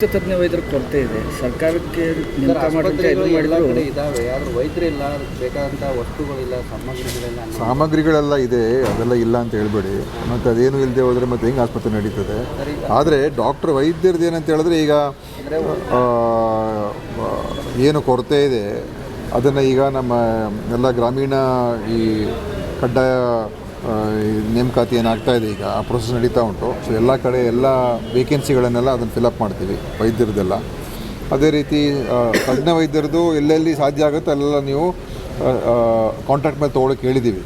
ತಜ್ಞ ವೈದ್ಯರ ಕೊರತೆ ಇದೆ. ಸರ್ಕಾರಕ್ಕೆ ಬೇಕಾದಂಥ ವಸ್ತುಗಳಿಲ್ಲ ಸಾಮಗ್ರಿಗಳೆಲ್ಲ ಸಾಮಗ್ರಿಗಳೆಲ್ಲ ಇದೆ ಅದೆಲ್ಲ ಇಲ್ಲ ಅಂತ ಹೇಳ್ಬೇಡಿ. ಮತ್ತೆ ಅದೇನು ಇಲ್ಲದೆ ಹೋದರೆ ಮತ್ತೆ ಹೆಂಗೆ ಆಸ್ಪತ್ರೆ ನಡೀತದೆ? ಆದರೆ ಡಾಕ್ಟರ್ ವೈದ್ಯರದ್ದು ಏನಂತ ಹೇಳಿದ್ರೆ ಈಗ ಆ, ಏನು ಕೊರತೆ ಇದೆ. ಅದನ್ನು ಈಗ ನಮ್ಮ ಎಲ್ಲ ಗ್ರಾಮೀಣ ಈ ಕಡ್ಡಾಯ ನೇಮಕಾತಿ ಏನಾಗ್ತಾ ಇದೆ ಈಗ, ಆ ಪ್ರೊಸೆಸ್ ನಡೀತಾ ಉಂಟು. ಸೊ ಎಲ್ಲ ಕಡೆ ಎಲ್ಲ ವೇಕೆನ್ಸಿಗಳನ್ನೆಲ್ಲ ಅದನ್ನು ಫಿಲಪ್ ಮಾಡ್ತೀವಿ, ವೈದ್ಯರದ್ದೆಲ್ಲ. ಅದೇ ರೀತಿ ತಜ್ಞ ವೈದ್ಯರದ್ದು ಎಲ್ಲೆಲ್ಲಿ ಸಾಧ್ಯ ಆಗುತ್ತೆ ಅಲ್ಲೆಲ್ಲ ನೀವು ಕಾಂಟ್ರಾಕ್ಟ್ ಮೇಲೆ ತೊಗೊಳಕ್ಕೆ ಹೇಳಿದ್ದೀವಿ.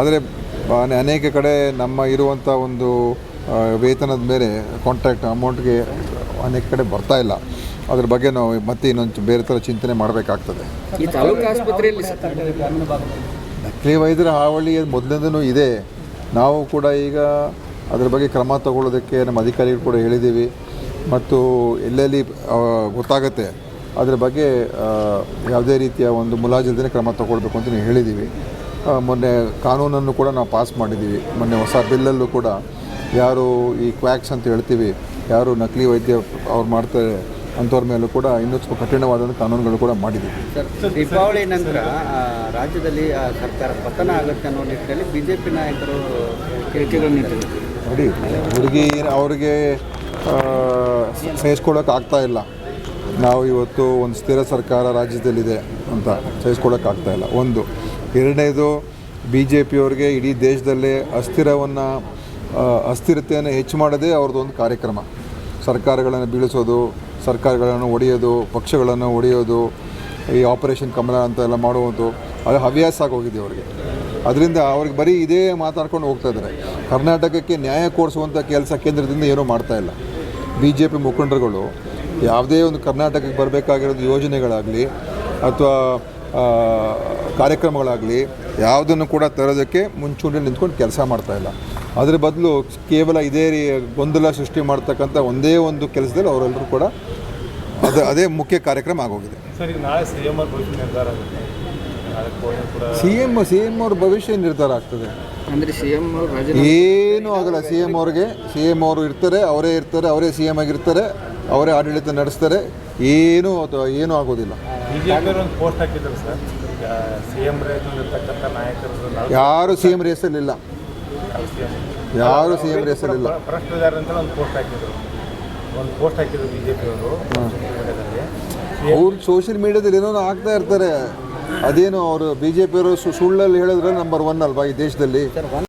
ಆದರೆ ಅನೇಕ ಕಡೆ ನಮ್ಮ ಇರುವಂಥ ಒಂದು ವೇತನದ ಮೇಲೆ ಕಾಂಟ್ರಾಕ್ಟ್ ಅಮೌಂಟ್ಗೆ ಅನೇಕ ಕಡೆ ಬರ್ತಾ ಇಲ್ಲ. ಅದ್ರ ಬಗ್ಗೆ ನಾವು ಮತ್ತೆ ಇನ್ನೊಂದು ಬೇರೆ ಥರ ಚಿಂತನೆ ಮಾಡಬೇಕಾಗ್ತದೆ. ನಕಲಿ ವೈದ್ಯರ ಹಾವಳಿ ಮೊದಲಿಂದನೂ ಇದೆ. ನಾವು ಕೂಡ ಈಗ ಅದರ ಬಗ್ಗೆ ಕ್ರಮ ತಗೊಳ್ಳೋದಕ್ಕೆ ನಮ್ಮ ಅಧಿಕಾರಿಗಳು ಕೂಡ ಹೇಳಿದ್ದೀವಿ. ಮತ್ತು ಎಲ್ಲೆಲ್ಲಿ ಗೊತ್ತಾಗುತ್ತೆ. ಅದ್ರ ಬಗ್ಗೆ ಯಾವುದೇ ರೀತಿಯ ಒಂದು ಮುಲಾಜಿಲ್ದೇ ಕ್ರಮ ತಗೊಳ್ಬೇಕು ಅಂತ ಹೇಳಿದ್ದೀವಿ. ಮೊನ್ನೆ ಕಾನೂನನ್ನು ಕೂಡ ನಾವು ಪಾಸ್ ಮಾಡಿದ್ದೀವಿ. ಮೊನ್ನೆ ಹೊಸ ಬಿಲ್ಲಲ್ಲೂ ಕೂಡ ಯಾರು ಈ ಕ್ವ್ಯಾಕ್ಸ್ ಅಂತ ಹೇಳ್ತೀವಿ, ಯಾರು ನಕಲಿ ವೈದ್ಯ ಅವ್ರು ಮಾಡ್ತಾರೆ ಅಂಥವ್ರ ಮೇಲೂ ಕೂಡ ಇನ್ನೂ ಸ್ವಲ್ಪ ಕಠಿಣವಾದ ಕಾನೂನುಗಳು ಕೂಡ ಮಾಡಿದೆ. ಸರ್ ದೀಪಾವಳಿ ನಂತರ ರಾಜ್ಯದಲ್ಲಿ ಆ, ಸರ್ಕಾರ ಪತನ ಆಗುತ್ತೆ ಅನ್ನೋ ನಿಟ್ಟಿನಲ್ಲಿ ಬಿ ಜೆ ಪಿ ನಾಯಕರು ನೋಡಿ ಹುಡುಗಿ ಅವ್ರಿಗೆ ಸಹಿಸ್ಕೊಳ್ಳೋಕೆ ಆಗ್ತಾ ಇಲ್ಲ. ನಾವು ಇವತ್ತು ಒಂದು ಸ್ಥಿರ ಸರ್ಕಾರ ರಾಜ್ಯದಲ್ಲಿದೆ ಅಂತ ಸಹಿಸ್ಕೊಳ್ಳೋಕೆ ಆಗ್ತಾ ಇಲ್ಲ. ಒಂದು. ಎರಡನೇದು ಬಿ ಜೆ ಪಿಯವ್ರಿಗೆ ಇಡೀ ದೇಶದಲ್ಲೇ ಅಸ್ಥಿರವನ್ನು ಅಸ್ಥಿರತೆಯನ್ನು ಹೆಚ್ಚು ಮಾಡೋದೇ ಅವ್ರದ್ದು ಒಂದು ಕಾರ್ಯಕ್ರಮ. ಸರ್ಕಾರಗಳನ್ನು ಬೀಳಿಸೋದು ಸರ್ಕಾರಗಳನ್ನು ಒಡೆಯೋದು, ಪಕ್ಷಗಳನ್ನು ಒಡೆಯೋದು, ಈ ಆಪರೇಷನ್ ಕಮಲ ಅಂತ ಎಲ್ಲ ಮಾಡುವಂಥದ್ದು, ಅದು ಹವ್ಯಾಸ ಆಗೋಗಿದೆ ಅವರಿಗೆ. ಅದರಿಂದ ಅವ್ರಿಗೆ ಬರೀ ಇದೇ ಮಾತಾಡ್ಕೊಂಡು ಹೋಗ್ತಾ ಇದ್ದಾರೆ. ಕರ್ನಾಟಕಕ್ಕೆ ನ್ಯಾಯ ಕೊಡಿಸುವಂಥ ಕೆಲಸ ಕೇಂದ್ರದಿಂದ ಏನೂ ಮಾಡ್ತಾ ಇಲ್ಲ. ಬಿ ಜೆ ಪಿ ಮುಖಂಡರುಗಳು ಯಾವುದೇ ಒಂದು ಕರ್ನಾಟಕಕ್ಕೆ ಬರಬೇಕಾಗಿರೋದು ಯೋಜನೆಗಳಾಗಲಿ ಅಥವಾ ಕಾರ್ಯಕ್ರಮಗಳಾಗಲಿ ಯಾವುದನ್ನು ಕೂಡ ತರೋದಕ್ಕೆ ಮುಂಚೂಣಿ ನಿಂತ್ಕೊಂಡು ಕೆಲಸ ಮಾಡ್ತಾ ಇಲ್ಲ. ಅದ್ರ ಬದಲು ಕೇವಲ ಇದೇ ರೀ ಗೊಂದಲ ಸೃಷ್ಟಿ ಮಾಡ್ತಕ್ಕಂಥ ಒಂದೇ ಒಂದು ಕೆಲಸದಲ್ಲಿ ಅವರೆಲ್ಲರೂ ಕೂಡ ಅದು ಅದೇ ಮುಖ್ಯ ಕಾರ್ಯಕ್ರಮ ಆಗೋಗಿದೆ. ಸರ್ ಈಗ ನಾಳೆ ಸಿ ಎಂ ಸಿ ಎಂ ಅವ್ರ ಭವಿಷ್ಯ ನಿರ್ಧಾರ ಆಗ್ತದೆ. ಅಂದ್ರೆ ಸಿ ಎಂ ಅವರು ಏನೂ ಆಗಲ್ಲ. ಸಿ ಎಂ ಅವ್ರಿಗೆ ಸಿ ಎಂ ಅವರು ಇರ್ತಾರೆ ಅವರೇ ಇರ್ತಾರೆ ಅವರೇ ಸಿ ಎಂ ಆಗಿರ್ತಾರೆ ಅವರೇ ಆಡಳಿತ ನಡೆಸ್ತಾರೆ. ಏನೂ ಅಥವಾ ಏನೂ ಆಗೋದಿಲ್ಲ. ಯಾರು ಜೆ ಪಿ ಒಂದು ಪೋಸ್ಟ್ ಹಾಕಿದ್ರು ಸರ್. ಸಿ ಎಂ ರೇಸಲ್ಲಿಲ್ಲ ಯಾರು ಸಿ ಎಂ ರೇಸಲ್ಲಿಲ್ಲ ಭ್ರಷ್ಟಾಚಾರ ಅಂತ ಒಂದು ಪೋಸ್ಟ್ ಹಾಕಿದ್ರು. ಒಂದು ಪೋಸ್ಟ್ ಹಾಕಿದ್ರು ಬಿಜೆಪಿ ಅವರು ಅವ್ರು ಸೋಷಿಯಲ್ ಮೀಡಿಯಾದಲ್ಲಿ ಏನೋ ಆಗ್ತಾ ಇರ್ತಾರೆ. ಅದೇನು ಅವರು ಬಿ ಜೆ ಪಿಯವರು ಸುಳ್ಳಲ್ಲಿ ಹೇಳಿದ್ರೆ ನಂಬರ್ ಒನ್ ಅಲ್ವಾ ಈ ದೇಶದಲ್ಲಿ?